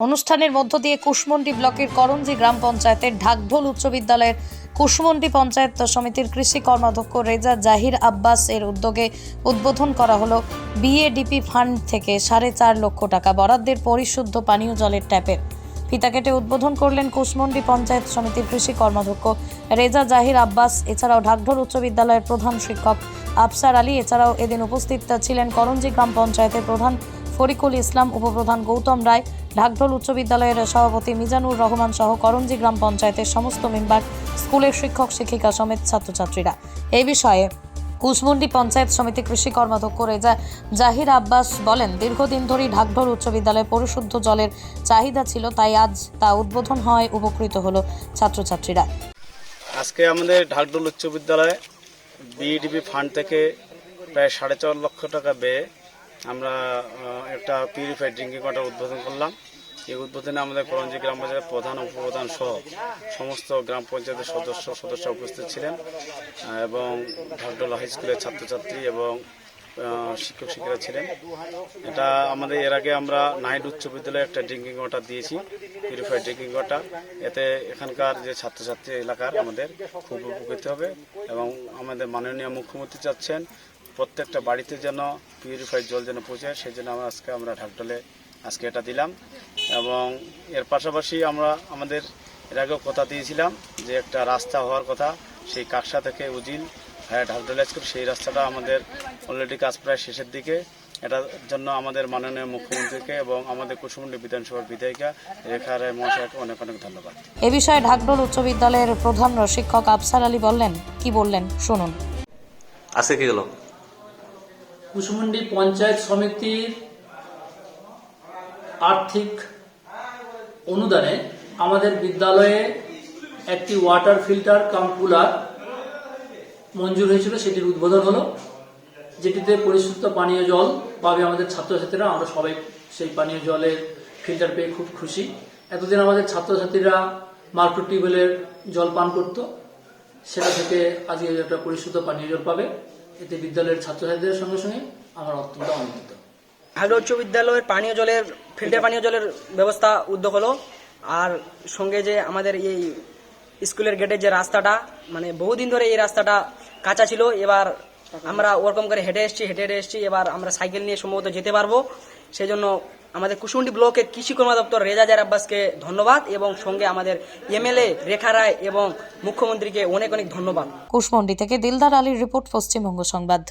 অনুষ্ঠানের মধ্য দিয়ে কুশমন্ডি ব্লকের করঞ্জি গ্রাম পঞ্চায়েতের ঢাকঢোল উচ্চ বিদ্যালয়ের কুশমন্ডি পঞ্চায়েত সমিতির কৃষি কর্মাধ্যক্ষ রেজা জাহির আব্বাস এর উদ্যোগে উদ্বোধন করা হলো বিএডিপি ফান্ড থেকে সাড়ে চার লক্ষ টাকা বরাদ্দের পরিশুদ্ধ পানীয় জলের ট্যাপের। ফিতা কেটে উদ্বোধন করলেন কুশমন্ডি পঞ্চায়েত সমিতির কৃষি কর্মাধ্যক্ষ রেজা জাহির আব্বাস। এছাড়াও ঢাকঢোল উচ্চ বিদ্যালয়ের প্রধান শিক্ষক আফসার আলী। এছাড়াও এদিন উপস্থিত ছিলেন করঞ্জি গ্রাম পঞ্চায়েতের প্রধান ফরিকুল ইসলাম উপপ্রধান গৌতম রায়, ঢাকঢোল উচ্চ বিদ্যালয়ের সভাপতি মিজানুর রহমান সহ করঞ্জি গ্রাম পঞ্চায়েতের সমস্ত মেম্বার, স্কুলের শিক্ষক, শিক্ষিকা সমেত ছাত্রছাত্রীরা। এই বিষয়ে কুশমন্ডি পঞ্চায়েত সমিতি কৃষি কর্মাধ্যক্ষ রেজা জাহির আব্বাস বলেন, দীর্ঘদিন ধরেই ঢাকঢোল উচ্চ বিদ্যালয়ে পরিশুদ্ধ জলের চাহিদা ছিল, তাই আজ তা উদ্বোধন হয়, উপকৃত হলো ছাত্রছাত্রীরা। আজকে আমাদের ঢাকডোল উচ্চ বিদ্যালয়ে বিইডিবি ফান্ড থেকে প্রায় সাড়ে চার লক্ষ টাকা ব্যয়ে আমরা একটা পিউরিফাইড ড্রিঙ্কিং ওয়াটার উদ্বোধন করলাম। এই উদ্বোধনে আমাদের করঞ্জি গ্রাম পঞ্চায়েতের প্রধান উপপ্রধান সহ সমস্ত গ্রাম পঞ্চায়েতের সদস্য সদস্য উপস্থিত ছিলেন এবং ঢাকডোল হাই স্কুলের ছাত্রছাত্রী এবং শিক্ষক শিক্ষিকা ছিলেন। এটা আমাদের এর আগে আমরা নাইট উচ্চ বিদ্যালয়ে একটা ড্রিঙ্কিং ওয়াটার দিয়েছি পিউরিফাইড ড্রিঙ্কিং ওয়াটার এতে এখানকার যে ছাত্রছাত্রী এলাকার আমাদের খুব উপকৃত হবে এবং আমাদের মাননীয় মুখ্যমন্ত্রী চাচ্ছেন প্রত্যেকটা বাড়িতে যেন পিউরিফাইড জল যেন পৌঁছায় সেই জন্য আমরা আজকে আমরা ঢাকডলে আজকে এটা দিলাম। এবং এর পাশাপাশি আমরা আমাদের এর আগেও কথা দিয়েছিলাম যে একটা রাস্তা হওয়ার কথা সেই কাকসা থেকে উজিল হ্যাঁ ঢাকডলে আজকে সেই রাস্তাটা আমাদের অলরেডি কাজ প্রায় শেষের দিকে। এটার জন্য আমাদের মাননীয় মুখ্যমন্ত্রীকে এবং আমাদের কুসুমন্ডি বিধানসভার বিধায়িকা রেখা রায় মহাশয়কে অনেক অনেক ধন্যবাদ। এ বিষয়ে ঢাকঢোল উচ্চ বিদ্যালয়ের প্রধান শিক্ষক আফসার আলী বললেন কি বললেন শুনুন। আজকে কি হলো? কুসুমুন্ডি পঞ্চায়েত সমিতির আর্থিক অনুদানে আমাদের বিদ্যালয়ে একটি ওয়াটার ফিল্টার কাম কুলার মঞ্জুর হয়েছিল, সেটির উদ্বোধন হলো, যেটিতে পরিশুদ্ধ পানীয় জল পাবে আমাদের ছাত্রছাত্রীরা। আমরা সবাই সেই পানীয় জলের ফিল্টার পেয়ে খুব খুশি। এতদিন আমাদের ছাত্রছাত্রীরা মার্কেট টিউবওয়েলের জল পান করত। সেটা থেকে আজকে একটা পরিশুদ্ধ পানীয় জল পাবে। এতে বিদ্যালয়ের ছাত্রছাত্রীদের সঙ্গে সঙ্গে আমার অত্যন্ত আনন্দিত। হাগড়া উচ্চ বিদ্যালয়ের পানীয় জলের, ফিল্টার পানীয় জলের ব্যবস্থা উদ্যোগ হলো। আর সঙ্গে যে আমাদের এই স্কুলের গেটের যে রাস্তাটা মানে বহুদিন ধরে এই রাস্তাটা কাঁচা ছিল, এবার আমরা ওরকম করে হেঁটে এসেছি হেঁটে হেঁটে এসেছি। এবার আমরা সাইকেল নিয়ে সম্ভবত যেতে পারব। সেই জন্য আমাদের কুসুন্ডি ব্লকের কৃষি কর্মা দপ্তর রেজাজার আব্বাসকে ধন্যবাদ এবং সঙ্গে আমাদের এমএলএ রেখা রায় এবং মুখ্যমন্ত্রীকে অনেক অনেক ধন্যবাদ। কুশমন্ডি থেকে দিলদার আলীর রিপোর্ট পশ্চিমবঙ্গ সংবাদ।